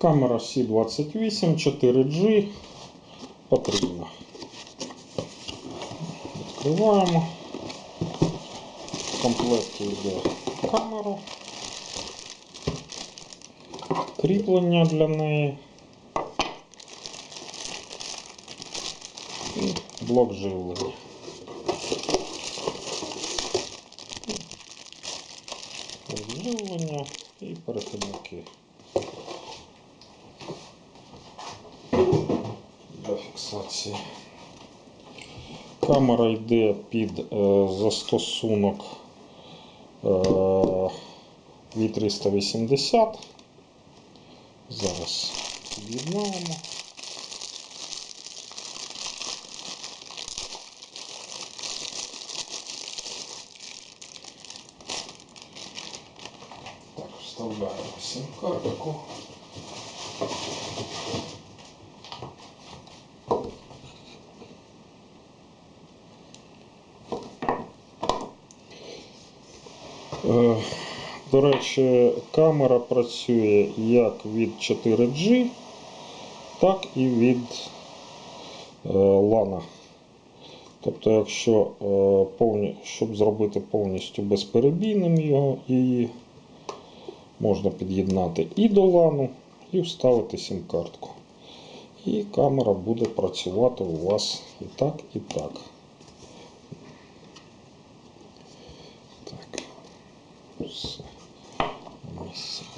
Камера C28 4G потрібна. Відкриваємо. В комплекті йде камера. Кріплення для неї. І блок живлення. Живлення і перехідники. Фіксації. Камера йде під е, застосунок е, V380. Зараз під'єднаємо. Так, вставляємо сим-картку. До речі, камера працює як від 4G, так і від е, LAN. Тобто, якщо е, щоб зробити повністю безперебійним його, її можна під'єднати і до LAN, і вставити сим-картку. І камера буде працювати у вас і так, і. Так.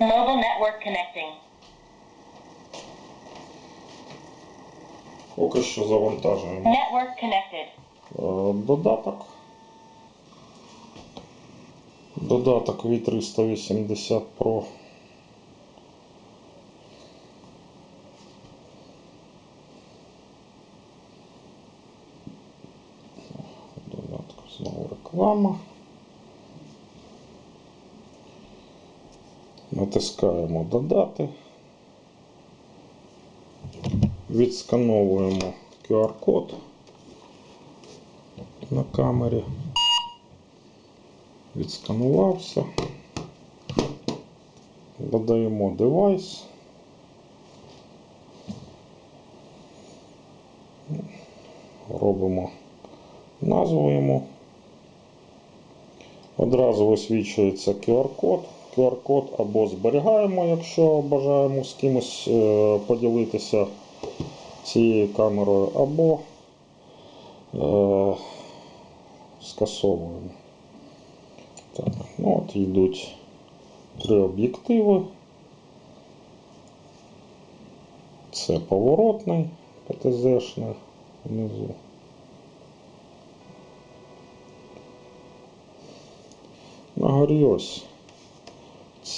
Mobile network connecting. Поки що завантажуємо Network connected. е, додаток. Додаток V380 Pro. Додаток знову реклама. Натискаємо додати. Відскановуємо QR-код на камері. Відсканувався. Додаємо девайс. Робимо назву йому. Одразу висвічується QR-код. QR-код або зберігаємо, якщо бажаємо з кимось е, поділитися цією камерою, або е, скасовуємо. Так, ну от йдуть три об'єктиви. Це поворотний ПТЗшний внизу. На горі ось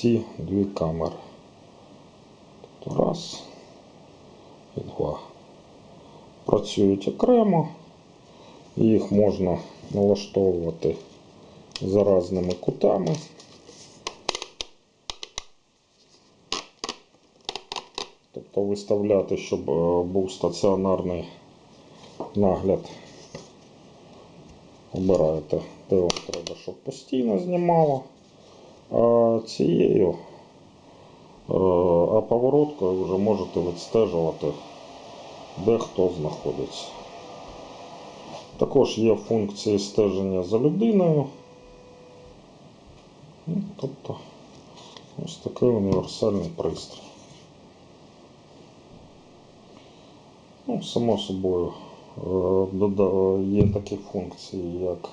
ці дві камери. Тобто раз і два. Працюють окремо. Їх можна налаштовувати за різними кутами. Тобто виставляти, щоб е, був стаціонарний нагляд. Обираєте, де вам треба, щоб постійно знімало. А цією, е, а повороткою вже можете відстежувати, де хто знаходиться. Також є функції стеження за людиною. Ну, тобто ось такий універсальний пристрій. Ну, само собою е, є такі функції, як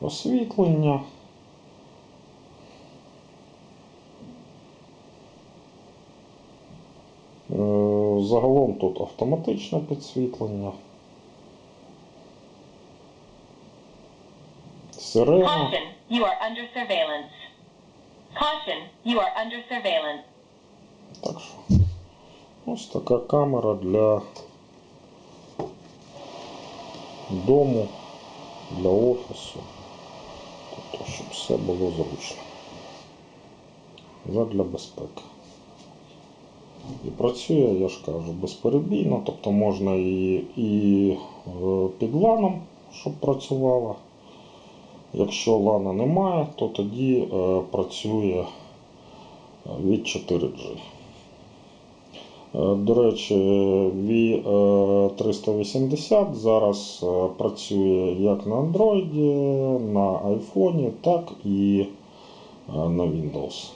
освітлення. Загалом тут автоматичне підсвітлення. Сирена. Caution, you are under surveillance. Caution, you are under surveillance. Так що Ось така камера для дому, для офісу. Тобто, щоб все було зручно. Задля безпеки. І працює, я ж кажу, безперебійно, тобто можна і, і е, під ланом, щоб працювала. Якщо лана немає, то тоді е, працює е, від 4G. Е, До речі, V380 зараз працює як на Android, на iPhone, так і на Windows.